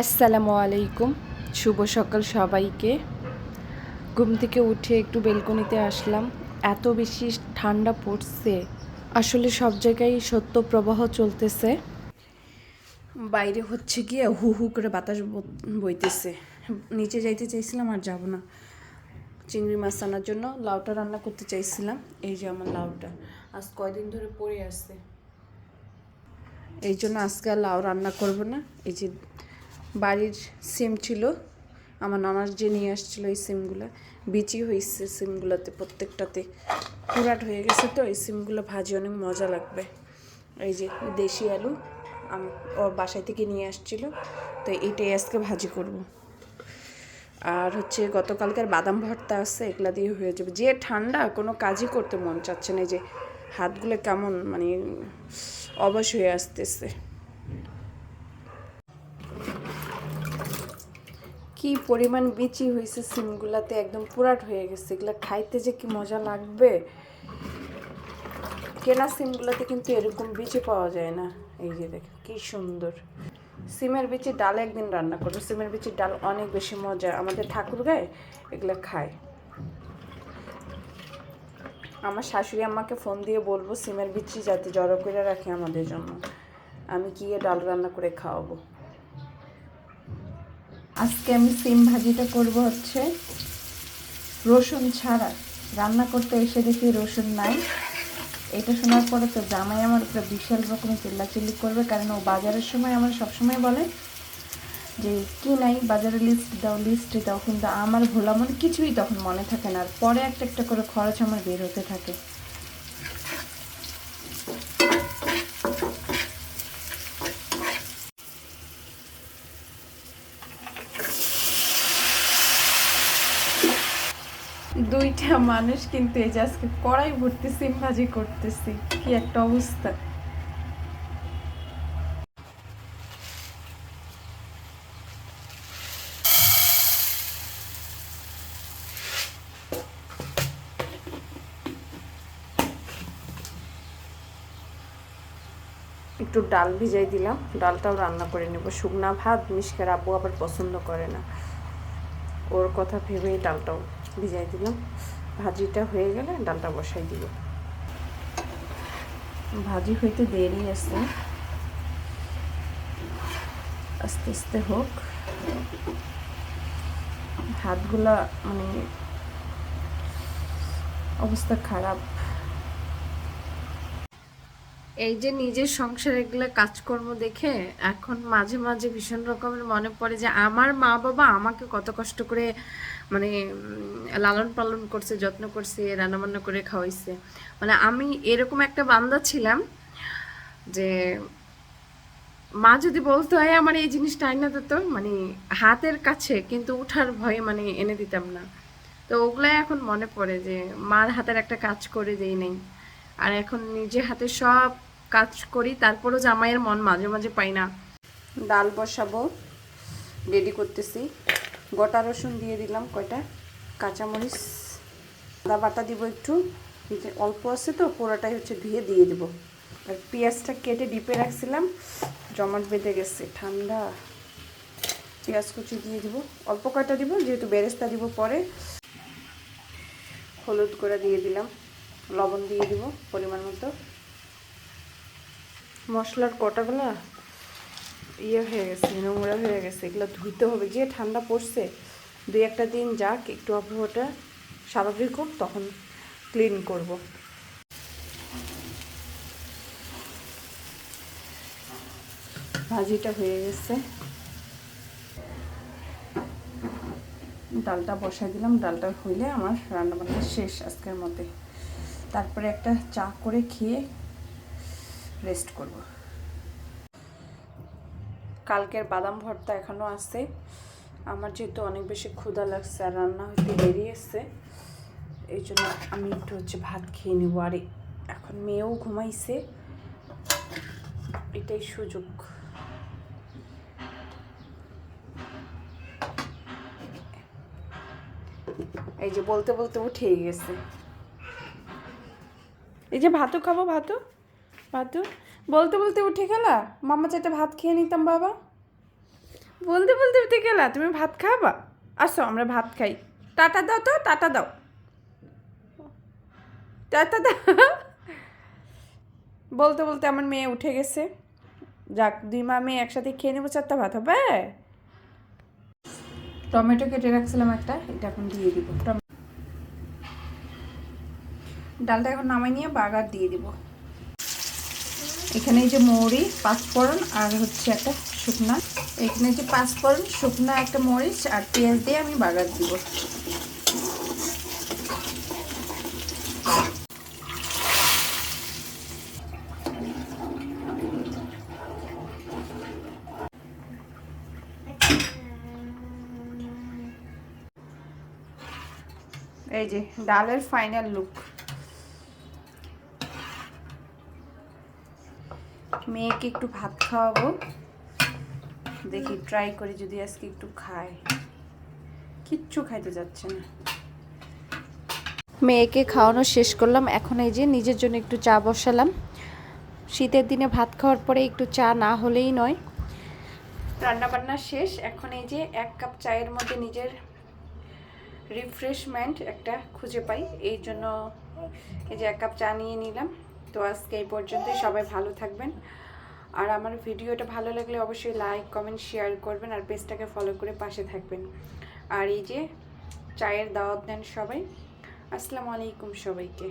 আসসালামু আলাইকুম শুভ সকাল সবাইকে। ঘুম থেকে উঠে একটু বেলকনিতে আসলাম। এত বেশি ঠান্ডা পড়ছে। আসলে সব জায়গায় সত্য প্রবাহ চলতেছে। বাইরে হচ্ছে গিয়ে হু হু করে বাতাস বইতেছে। নিচে যাইতে চাইছিলাম আর যাব না। চিংড়ি মাছ আনার জন্য লাউটা রান্না করতে চাইছিলাম। এই যে আমার লাউটা। আজ কয়দিন ধরে পড়ে আসছে এই জন্য আজকে আর লাউ রান্না করব না। এই যে বাড়ির সিম ছিল। আমার নানার যে নিয়ে আসছিল এই সিমগুলো, বিচি হয়েছে সিমগুলোতে, প্রত্যেকটাতে পুরাট হয়ে গেছে তো, এই সিমগুলো ভাজি অনেক মজা লাগবে। এই যে দেশি আলু ও বাসায় থেকে নিয়ে আসছিল, তো এইটাই আজকে ভাজি করব। আর হচ্ছে গতকালকার বাদাম ভর্তা আছে, এগুলা দিয়ে হয়ে যাবে। যে ঠান্ডা, কোনো কাজই করতে মন চাচ্ছে না যে হাতগুলো কেমন মানে অবশ হয়ে আসতেছে। কি পরিমাণ বিচি হয়েছে সিমগুলাতে একদম পুরাট হয়ে গেছে। এগুলা খাইতে যে কি মজা লাগবে? কেনা সিমগুলোতে কিন্তু এরকম বিচি পাওয়া যায় না। এই যে দেখ কি সুন্দর। সিমের বিচি ডাল একদিন রান্না করব। সিমের বিচির ডাল অনেক বেশি মজা। আমাদের ঠাকুর গায়ে এগুলো খায়। আমার শাশুড়ি আমাকে ফোন দিয়ে বলব, সিমের বিচি যাতে জড়ো করে রাখে আমাদের জন্য। আমি গিয়ে ডাল রান্না করে খাওয়াবো? আজকে আমি সিম ভাজিটা করব হচ্ছে রসুন ছাড়া। রান্না করতে এসে দেখি রসুন নাই। এটা শোনার পরে তো জামাই আমার উপরে বিশাল রকমের চিল্লাচিল্লি করবে, কারণ ও বাজারের সময় আমার সবসময় বলে যে, কি নাই? বাজারে লিস্ট দাও লিস্ট দাও। কিন্তু আমার ভোলা মনে কিছুই তখন মনে থাকে না। আর পরে একটা একটা করে খরচ আমার বের হতে থাকে। দুইটা মানুষ কিন্তু এই যে আজকে কড়াই ভর্তি সিম ভাজি করতেছি। কি একটা অবস্থা। একটু ডাল ভিজাই দিলাম। ডালটাও রান্না করে নেব। শুকনা ভাত মিশকার আব্বু আবার পছন্দ করে না। ওর কথা ভেবেই ডালটাও ভিজাই দিলাম ভাজিটা হয়ে গেলে ডালটা বসাই দিব ভাজি হইতে দেরি আছে। আস্তে আস্তে হোক। হাতগুলা মানে অবস্থা খারাপ। এই যে নিজের সংসার এগুলো কাজকর্ম দেখে এখন মাঝে মাঝে ভীষণ রকমের মনে পড়ে যে আমার মা বাবা আমাকে কত কষ্ট করে মানে লালন পালন করছে, যত্ন করছে, রান্নাবান্না করে খাওয়াইছে। মানে আমি এরকম একটা বান্দা ছিলাম যে, মা যদি বলতো হয় আমার এই জিনিসটা আইনা দিত মানে হাতের কাছে, কিন্তু উঠার ভয়ে মানে এনে দিতাম না। তো ওগুলাই এখন মনে পড়ে যে, মার হাতের একটা কাজ করে দেই নেই। আর এখন নিজে হাতে সব কাজ করি, তারপরও জামাইয়ের মন মাঝে মাঝে পাই না। ডাল বসাবো রেডি করতেছি। গোটা রসুন দিয়ে দিলাম কয়টা? কাঁচামরিচ। আদা বাটা দিব একটু। অল্প আছে তো, পুরোটাই হচ্ছে ধুয়ে দিয়ে দিব। আর পেঁয়াজটা কেটে ডিপে রাখছিলাম, জমাট বেঁধে গেছে, ঠান্ডা। পেঁয়াজ কুচি দিয়ে দিব। অল্প কয়টা দিব, যেহেতু বেরেস্তা দিব পরে। হলুদ করে দিয়ে দিলাম। লবণ দিয়ে দিব পরিমাণ মতো। মশলার কটাগুলো? ইয়ে হয়ে গেছে, নোংরা হয়ে গেছে, এগুলো ধুইতে হবে। যে ঠান্ডা পড়ছে, দুই একটা দিন যাক, একটু আবহাওয়াটা স্বাভাবিক হোক, তখন ক্লিন করব। ভাজিটা হয়ে গেছে। ডালটা বসাই দিলাম, ডালটা হইলে আমার রান্নাবান্না শেষ আজকের মতে। তারপরে একটা চা করে খেয়ে রেস্ট করব। কালকের বাদাম ভর্তা এখনও আছে। আমার যেহেতু অনেক বেশি ক্ষুধা লাগছে আর রান্না হইতে এসছে এই জন্য আমি একটু হচ্ছে ভাত খেয়ে নেব। আর এখন মেয়েও ঘুমাইছে, এটাই সুযোগ। এই যে বলতে বলতে উঠেই গেছে। এই যে ভাতও খাব, ভাতও ভাতও। বলতে বলতে উঠে গেলা? মামা চাইতে ভাত খেয়ে নিতাম বাবা। বলতে বলতে উঠে গেলা? তুমি ভাত খাবা? আসো আমরা ভাত খাই। টাটা দাও তো টাটা দাও। টাটা দাও। বলতে বলতে আমার মেয়ে উঠে গেছে। যাক দুই মা মেয়ে একসাথে খেয়ে নেব চারটা ভাত হবে? টমেটো কেটে রাখছিলাম একটা এটা এখন দিয়ে দিব। ডালটা এখন নামাই নিয়ে বাগার দিয়ে দিব। এখানে এই যে মৌরি, পাঁচফোড়ন আর হচ্ছে একটা শুকনা। এখানে যে পাঁচফোড়ন, শুকনা একটা মরিচ আর পেঁয়াজ দিয়ে আমি বাগার দিব। এই যে ডালের ফাইনাল লুক মেয়েকে একটু ভাত খাওয়াবো। দেখি ট্রাই করি যদি আজকে একটু খায়। কিচ্ছু খাইতে যাচ্ছে না। মেয়েকে খাওয়ানো শেষ করলাম। এখন এই যে নিজের জন্য একটু চা বসালাম। শীতের দিনে ভাত খাওয়ার পরে একটু চা না হলেই নয়। রান্না বান্না শেষ। এখন এই যে এক কাপ চায়ের মধ্যে নিজের রিফ্রেশমেন্ট একটা খুঁজে পাই। এই জন্য এই যে এক কাপ চা নিয়ে নিলাম। তো আজকে এই পর্যন্তই। সবাই ভালো থাকবেন। আর আমার ভিডিওটা ভালো লাগলে অবশ্যই লাইক কমেন্ট শেয়ার করবেন আর পেজটাকে ফলো করে পাশে থাকবেন। আর এই যে চায়ের দাওয়াত দেন সবাই। আসসালামু আলাইকুম সবাইকে।